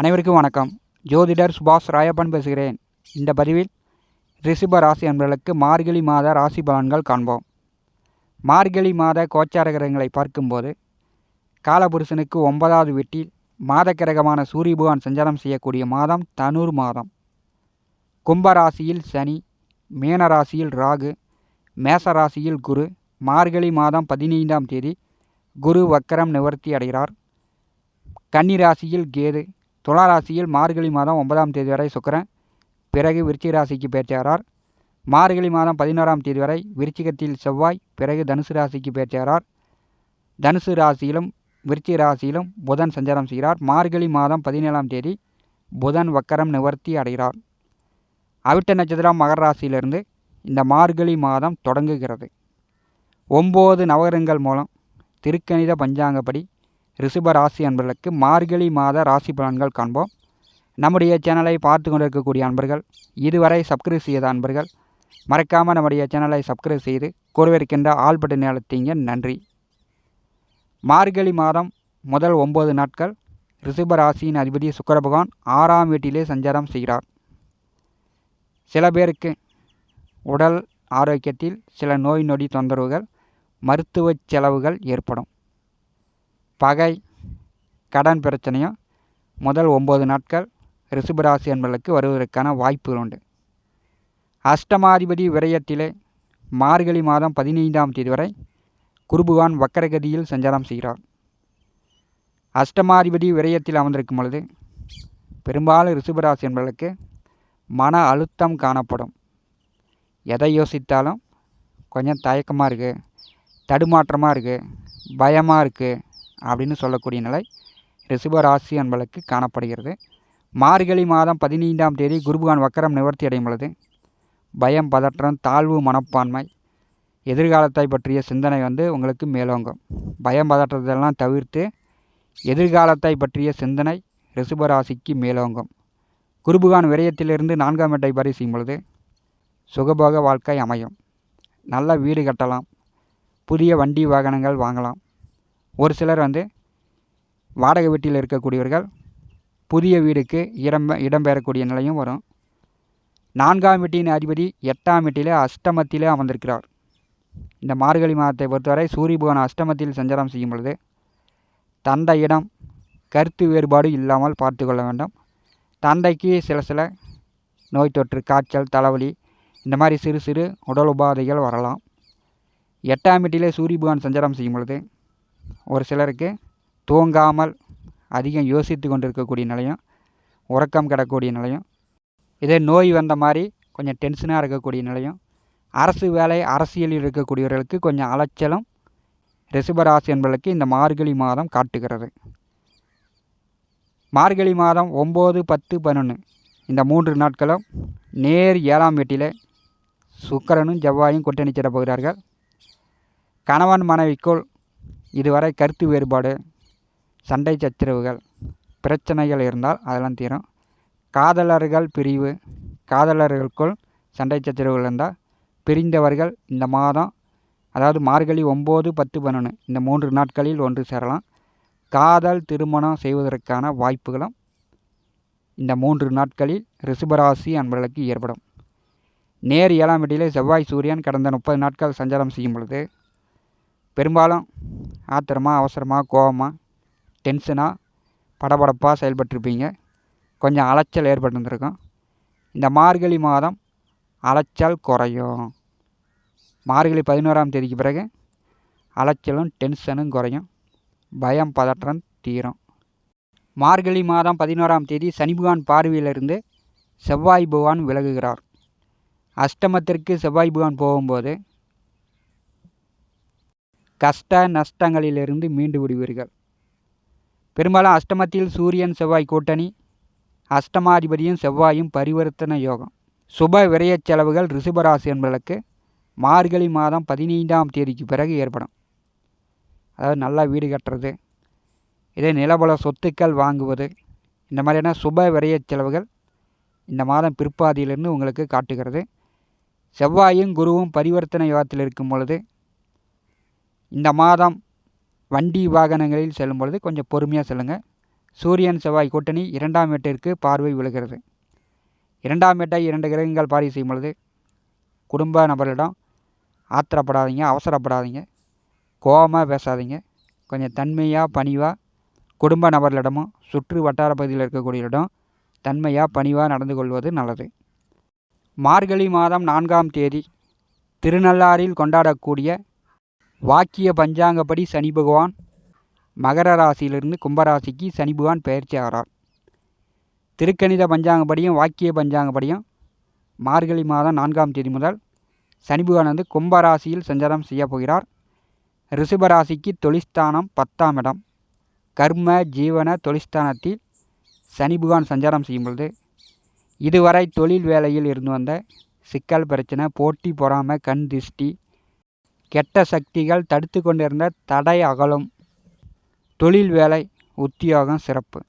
அனைவருக்கும் வணக்கம். ஜோதிடர் சுபாஷ் ராயப்பன் பேசுகிறேன். இந்த பதிவில் ரிஷப ராசி என்பவர்களுக்கு மார்கழி மாத ராசி பலன்கள் காண்போம். மார்கழி மாத கோச்சார கிரகங்களை பார்க்கும்போது காலபுருஷனுக்கு ஒன்பதாவது வீட்டில் மாத கிரகமான சூரிய பகவான் சஞ்சாரம் செய்யக்கூடிய மாதம் தனுர் மாதம். கும்ப ராசியில் சனி மீன ராசியில் ராகு மேச ராசியில் குரு மார்கழி மாதம் பதினைந்தாம் தேதி குரு வக்கரம் நிவர்த்தி அடைகிறார். கன்னி ராசியில் கேது துலா ராசியில் மார்கழி மாதம் ஒன்பதாம் தேதி வரை சுக்கரன் பிறகு விருச்சிக ராசிக்கு பேச்சாரார் மார்கழி மாதம் பதினோராம் தேதி வரை விருச்சிகத்தில் செவ்வாய் பிறகு தனுசு ராசிக்கு பேச்சாரார் தனுசு ராசியிலும் விருச்சிக ராசியிலும் புதன் சஞ்சாரம் செய்கிறார். மார்கழி மாதம் பதினேழாம் தேதி புதன் வக்கரம் நிவர்த்தி அடைகிறார். அவிட்ட நட்சத்திரம் மகர ராசியிலிருந்து இந்த மார்கழி மாதம் தொடங்குகிறது. ஒம்பது நவகரங்கள் மூலம் திருக்கணித பஞ்சாங்கப்படி ரிஷப ராசி அன்பர்களுக்கு மார்கழி மாத ராசி பலன்கள் காண்போம். நம்முடைய சேனலை பார்த்து கொண்டிருக்கக்கூடிய அன்பர்கள் இதுவரை சப்ஸ்கிரைப் செய்த அன்பர்கள் மறக்காமல் நம்முடைய சேனலை சப்ஸ்கிரைப் செய்து கூறவிருக்கின்ற ஆள் பட்டன் அழுத்திங்க நன்றி. மார்கழி மாதம் முதல் ஒம்பது நாட்கள் ரிஷப ராசியின் அதிபதி சுக்கர பகவான் ஆறாம் வீட்டிலே சஞ்சாரம் செய்கிறார். சில பேருக்கு உடல் ஆரோக்கியத்தில் சில நோய் நொடி தொந்தரவுகள் மருத்துவ செலவுகள் ஏற்படும். பகை கடன் பிரச்சனையும் முதல் ஒம்பது நாட்கள் ரிஷபராசி என்பதற்கு வருவதற்கான வாய்ப்புகள் உண்டு. அஷ்டமாதிபதி விரயத்திலே மார்கழி மாதம் பதினைந்தாம் தேதி வரை குருபுகான் வக்கரகதியில் சஞ்சாரம் செய்கிறார். அஷ்டமாதிபதி விரயத்தில் அமர்ந்திருக்கும் பொழுது பெரும்பாலும் ரிஷபராசி என்பதற்கு மன அழுத்தம் காணப்படும். எதை யோசித்தாலும் கொஞ்சம் தயக்கமாக இருக்குது தடுமாற்றமாக இருக்குது பயமாக இருக்குது அப்படின்னு சொல்லக்கூடிய நிலை ரிஷப ராசி என்பதற்கு காணப்படுகிறது. மார்கழி மாதம் பதினைந்தாம் தேதி குருபகான் வக்கரம் நிவர்த்தி அடையும் பொழுது பயம் பதற்றம் தாழ்வு மனப்பான்மை எதிர்காலத்தை பற்றிய சிந்தனை வந்து உங்களுக்கு மேலோங்கும். பயம் பதற்றத்தெல்லாம் தவிர்த்து எதிர்காலத்தை பற்றிய சிந்தனை ரிஷபராசிக்கு மேலோங்கும். குருபகான் விரயத்திலிருந்து நான்காம் இடை வரை பொழுது சுகபோக வாழ்க்கை அமையும். நல்ல வீடு கட்டலாம். புதிய வண்டி வாகனங்கள் வாங்கலாம். ஒரு சிலர் வந்து வாடகை வீட்டில் இருக்கக்கூடியவர்கள் புதிய வீடுக்கு இடம் இடம்பெறக்கூடிய நிலையும் வரும். நான்காம் வீட்டின் அதிபதி எட்டாம் வீட்டிலே அஷ்டமத்திலே அமர்ந்திருக்கிறார். இந்த மார்கழி மாதத்தை பொறுத்தவரை சூரிய பகவான் அஷ்டமத்தில் சஞ்சாரம் செய்யும் பொழுது தந்தையிடம் கருத்து வேறுபாடு இல்லாமல் பார்த்து கொள்ள வேண்டும். தந்தைக்கு சில சில நோய் தொற்று காய்ச்சல் தலைவலி இந்த மாதிரி சிறு சிறு உடல் உபாதைகள் வரலாம். எட்டாம் வீட்டிலே சூரிய பகவான் சஞ்சாரம் செய்யும் பொழுது ஒரு சிலருக்கு தூங்காமல் அதிகம் யோசித்து கொண்டிருக்கக்கூடிய நிலையும் உறக்கம் கிடக்கூடிய நிலையும் இதே நோய் வந்த மாதிரி கொஞ்சம் டென்ஷனாக இருக்கக்கூடிய நிலையும் அரசு வேலை அரசியலில் இருக்கக்கூடியவர்களுக்கு கொஞ்சம் அலைச்சலும் ரிஷபராசி என்பதற்கு இந்த மார்கழி மாதம் காட்டுகிறது. மார்கழி மாதம் ஒம்பது பத்து பதினொன்று இந்த மூன்று நாட்களும் நேர் ஏழாம் வீட்டிலே சுக்கரனும் செவ்வாயும் கூட்டணிச்சிட போகிறார்கள். கணவன் மனைவிக்குள் இதுவரை கருத்து வேறுபாடு சண்டை சச்சரவுகள் பிரச்சனைகள் இருந்தால் அதெல்லாம் தீரும். காதலர்கள் பிரிவு காதலர்களுக்குள் சண்டை சச்சரவுகள் இருந்தால் பிரிந்தவர்கள் இந்த மாதம் அதாவது மார்கழி ஒம்பது பத்து பதினொன்று இந்த மூன்று நாட்களில் ஒன்று சேரலாம். காதல் திருமணம் செய்வதற்கான வாய்ப்புகளும் இந்த மூன்று நாட்களில் ரிஷபராசி அன்பர்களுக்கு ஏற்படும். நேர் ஏழாம் வீட்டிலே செவ்வாய் சூரியன் கடந்த முப்பது நாட்கள் சஞ்சாரம் செய்யும் பொழுது பெரும்பாலும் ஆத்திரமாக அவசரமாக கோபமாக டென்ஷனாக படபடப்பாக செயல்பட்டிருப்பீங்க. கொஞ்சம் அலைச்சல் ஏற்பட்டிருந்திருக்கும். இந்த மார்கழி மாதம் அலைச்சல் குறையும். மார்கழி பதினோராம் தேதிக்கு பிறகு அலைச்சலும் டென்ஷனும் குறையும். பயம் பதற்றம் தீரும். மார்கழி மாதம் பதினோராம் தேதி சனிபகவான் பார்வையிலிருந்து செவ்வாய் பகவான் விலகுகிறார். அஷ்டமத்திற்கு செவ்வாய் பகவான் போகும்போது கஷ்ட நஷ்டங்களிலிருந்து மீண்டு விடுவீர்கள். பெரும்பாலும் அஷ்டமத்தில் சூரியன் செவ்வாய் கூட்டணி அஷ்டமாதிபதியும் செவ்வாயும் பரிவர்த்தன யோகம். சுப விரயச் செலவுகள் ரிஷபராசி என்பதற்கு மார்கழி மாதம் பதினைந்தாம் தேதிக்கு பிறகு ஏற்படும். அதாவது நல்லா வீடு கட்டுறது இதே நிலபல சொத்துக்கள் வாங்குவது இந்த மாதிரியான சுப விரயச் செலவுகள் இந்த மாதம் பிற்பாதியிலிருந்து உங்களுக்கு காட்டுகிறது. செவ்வாயும் குருவும் பரிவர்த்தனை யோகத்தில் இருக்கும் பொழுது இந்த மாதம் வண்டி வாகனங்களில் செல்லும் பொழுது கொஞ்சம் பொறுமையாக செல்லுங்கள் சூரியன் செவ்வாய் கூட்டணி இரண்டாம் வீட்டிற்கு பார்வை விழுகிறது. இரண்டாம் வீட்டை இரண்டு கிரகங்கள் பார்வை செய்யும் பொழுது குடும்ப நபர்களிடம் ஆத்திரப்படாதீங்க அவசரப்படாதீங்க. கோபமாக பேசாதீங்க. கொஞ்சம் தன்மையாக பணிவாக குடும்ப நபர்களிடமும் சுற்று வட்டார பகுதியில் இருக்கக்கூடியவரிடம் தன்மையாக பணிவாக நடந்து கொள்வது நல்லது. மார்கழி மாதம் நான்காம் தேதி திருநள்ளாறில் கொண்டாடக்கூடிய வாக்கிய பஞ்சாங்கப்படி சனி பகவான் மகர ராசியிலிருந்து கும்பராசிக்கு சனி பகவான் பயிற்சி ஆகிறார். திருக்கணித பஞ்சாங்கப்படியும் வாக்கிய பஞ்சாங்கப்படியும் மார்கழி மாதம் நான்காம் தேதி முதல் சனி பகவான் வந்து கும்பராசியில் சஞ்சாரம் செய்ய போகிறார். ரிஷபராசிக்கு தொழிஸ்தானம் பத்தாம் இடம். கர்ம ஜீவன தொழிஸ்தானத்தில் சனி பகவான் சஞ்சாரம் செய்யும் பொழுது இதுவரை தொழில் வேலையில் இருந்து வந்த சிக்கல் பிரச்சனை போட்டி பொறாமை கண் திருஷ்டி கெட்ட சக்திகள் தடுத்து கொண்டிருந்த தடை அகலும். தொழில் வேலை உத்தியோகம் சிறப்பு.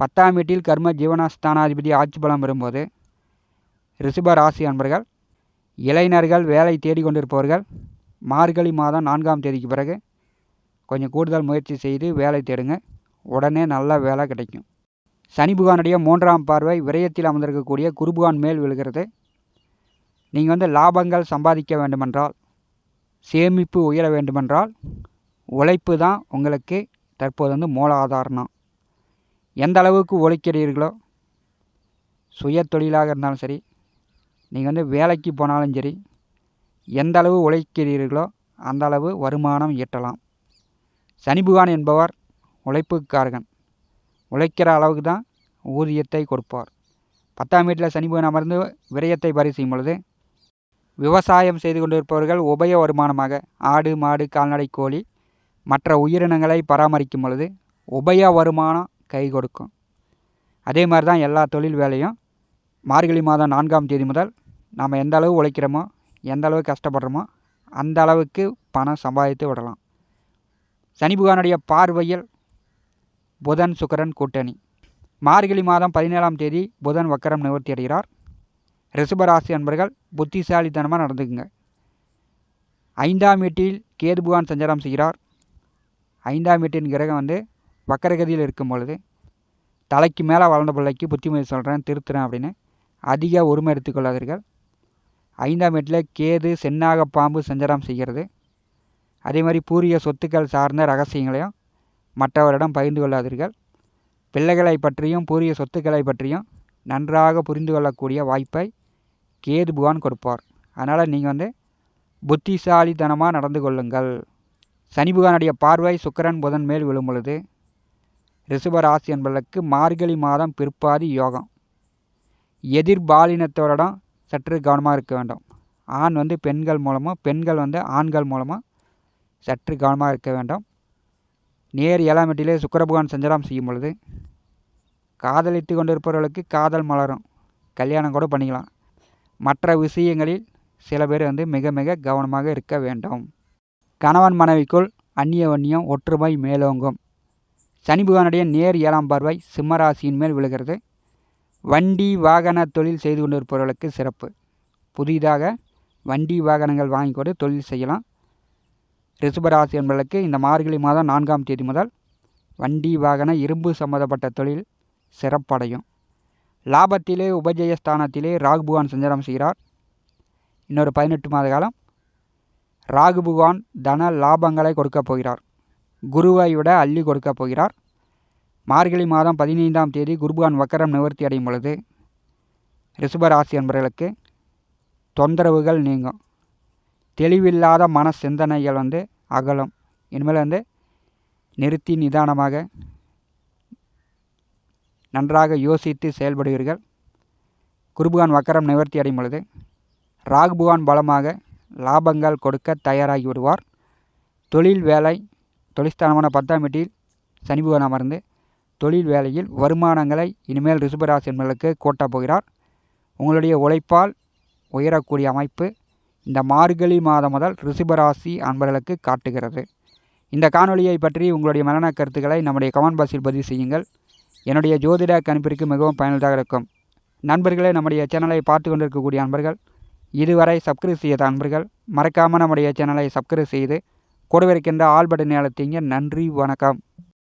பத்தாம் வீட்டில் கர்ம ஜீவனஸ்தானாதிபதி ஆட்சி பலம் வரும்போது ரிஷப ராசி அன்பர்கள் இளைஞர்கள் வேலை தேடிக்கொண்டிருப்பவர்கள் மார்கழி மாதம் நான்காம் தேதிக்கு பிறகு கொஞ்சம் கூடுதல் முயற்சி செய்து வேலை தேடுங்க. உடனே நல்ல வேலை கிடைக்கும். சனி புகானுடைய மூன்றாம் பார்வை விரயத்தில் அமர்ந்திருக்கக்கூடிய குருபுகான் மேல் விழுகிறது. நீங்கள் வந்து லாபங்கள் சம்பாதிக்க வேண்டுமென்றால் சேமிப்பு உயர வேண்டுமென்றால் உழைப்பு தான் உங்களுக்கு தற்போது வந்து மூலாதாரணம் எந்த அளவுக்கு உழைக்கிறீர்களோ சுய தொழிலாக இருந்தாலும் சரி நீங்கள் வந்து வேலைக்கு போனாலும் சரி எந்த அளவு உழைக்கிறீர்களோ அந்த அளவு வருமானம் ஈட்டலாம். சனிபுகான் என்பவர் உழைப்புக்காரகன். உழைக்கிற அளவுக்கு தான் ஊதியத்தை கொடுப்பார். பத்தாம் வீட்டில் சனி அமர்ந்து விரயத்தை பரி செய்யும் பொழுது விவசாயம் செய்து கொண்டிருப்பவர்கள் உபய வருமானமாக ஆடு மாடு கால்நடை கோழி மற்ற உயிரினங்களை பராமரிக்கும் பொழுது உபய வருமானம் கை கொடுக்கும். அதே மாதிரி தான் எல்லா தொழில் வேலையும் மார்கழி மாதம் நான்காம் தேதி முதல் நாம் எந்த அளவு உழைக்கிறோமோ எந்த அளவு கஷ்டப்படுறோமோ அந்த அளவுக்கு பணம் சம்பாதித்து விடலாம். சனி புகானுடைய பார்வையில் புதன் சுக்கரன் கூட்டணி. மார்கழி மாதம் பதினேழாம் தேதி புதன் வக்கரம் நிவர்த்தி அடைகிறார். ரிஷபராசி அன்பர்கள் புத்திசாலித்தனமாக நடந்துக்குங்க. ஐந்தாம் வீட்டில் கேது புகான் சஞ்சாரம் செய்கிறார். ஐந்தாம் வீட்டின் கிரகம் வந்து வக்கரகதியில் இருக்கும் பொழுது தலைக்கு மேலே வளர்ந்த பிள்ளைக்கு புத்திமதி சொல்கிறேன் திருத்துறேன் அப்படின்னு அதிக உரிமை எடுத்துக்கொள்ளாதீர்கள் ஐந்தாம் வீட்டில் கேது சென்னாக பாம்பு சஞ்சாரம் செய்கிறது. அதே மாதிரி பூரிய சொத்துக்கள் சார்ந்த ரகசியங்களையும் மற்றவரிடம் பகிர்ந்து கொள்ளாதீர்கள். பிள்ளைகளை பற்றியும் பூரிய சொத்துக்களை பற்றியும் நன்றாக புரிந்து கொள்ளக்கூடிய வாய்ப்பை கேது புகான் கொடுப்பார். அதனால் நீங்கள் வந்து புத்திசாலித்தனமாக நடந்து கொள்ளுங்கள். சனி புகானுடைய பார்வை சுக்கரன் புதன் மேல் விழும் பொழுது ரிஷபராசி என்பதற்கு மார்கழி மாதம் பிற்பாதி யோகம். எதிர்பாலினத்தோரிடம் சற்று கவனமாக இருக்க வேண்டும். ஆண் வந்து பெண்கள் மூலமாக பெண்கள் வந்து ஆண்கள் மூலமாக சற்று கவனமாக இருக்க வேண்டும். நேர் ஏழாம் வீட்டிலே சுக்கரபகவான் சஞ்சாரம் செய்யும் பொழுது காதலித்து கொண்டிருப்பவர்களுக்கு காதல் மலரும். கல்யாணம் கூட பண்ணிக்கலாம். மற்ற விஷயங்களில் சில பேர் வந்து மிக மிக கவனமாக இருக்க வேண்டும். கணவன் மனைவிக்குள் அந்நிய வன்னியம் ஒற்றுமை மேலோங்கும். சனி புகானுடைய நேர் ஏழாம் பார்வை சிம்மராசியின் மேல் விழுகிறது. வண்டி வாகன தொழில் செய்து கொண்டிருப்பவர்களுக்கு சிறப்பு. புதிதாக வண்டி வாகனங்கள் வாங்கி கொண்டு தொழில் செய்யலாம். ரிஷபராசி என்பதற்கு இந்த மார்கழி மாதம் நான்காம் தேதி முதல் வண்டி வாகன இரும்பு சம்மந்தப்பட்ட தொழில் சிறப்படையும். லாபத்திலே உபஜயஸ்தானத்திலே ராகு புகான் சஞ்சாரம் செய்கிறார். இன்னொரு பதினெட்டு மாத காலம் ராகு புகான் தன லாபங்களை கொடுக்கப் போகிறார். குருவை விட அள்ளி கொடுக்கப் போகிறார். மார்கழி மாதம் பதினைந்தாம் தேதி குருபுகான் வக்கரம் நிவர்த்தி அடையும் பொழுது ரிஷபராசி என்பவர்களுக்கு தொந்தரவுகள் நீங்கும். தெளிவில்லாத மன சிந்தனைகள் வந்து அகலும். இனிமேல் வந்து நிறுத்தி நிதானமாக நன்றாக யோசித்து செயல்படுவீர்கள். குருபுகான் வக்கரம் நிவர்த்தி அடையும் பொழுது ராகுபுகான் பலமாக லாபங்கள் கொடுக்க தயாராகி விடுவார் தொழில் வேலை தொழிற்ஸ்தானமான பத்தாம் வீட்டில் சனி அமர்ந்து தொழில் வேலையில் வருமானங்களை இனிமேல் ரிஷபராசி என்பதற்கு கூட்டப் போகிறார். உங்களுடைய உழைப்பால் உயரக்கூடிய அமைப்பு இந்த மார்கழி மாதம் முதல் ரிஷபராசி அன்பர்களுக்கு காட்டுகிறது. இந்த காணொலியை பற்றி உங்களுடைய மரண கருத்துக்களை நம்முடைய கமெண்ட் பாக்ஸில் பதிவு செய்யுங்கள். என்னுடைய ஜோதிட கணிப்பிற்கு மிகவும் பயனுள்ளதாக இருக்கும். நண்பர்களே நம்முடைய சேனலை பார்த்து கொண்டிருக்கக்கூடிய நண்பர்கள் இதுவரை சப்ஸ்கிரைப் செய்யாத நண்பர்கள் மறக்காமல் நம்முடைய சேனலை சப்ஸ்கிரைப் செய்து கொடுவிருக்கின்ற ஆல் பட்டன் அழுத்திங்க. நன்றி வணக்கம்.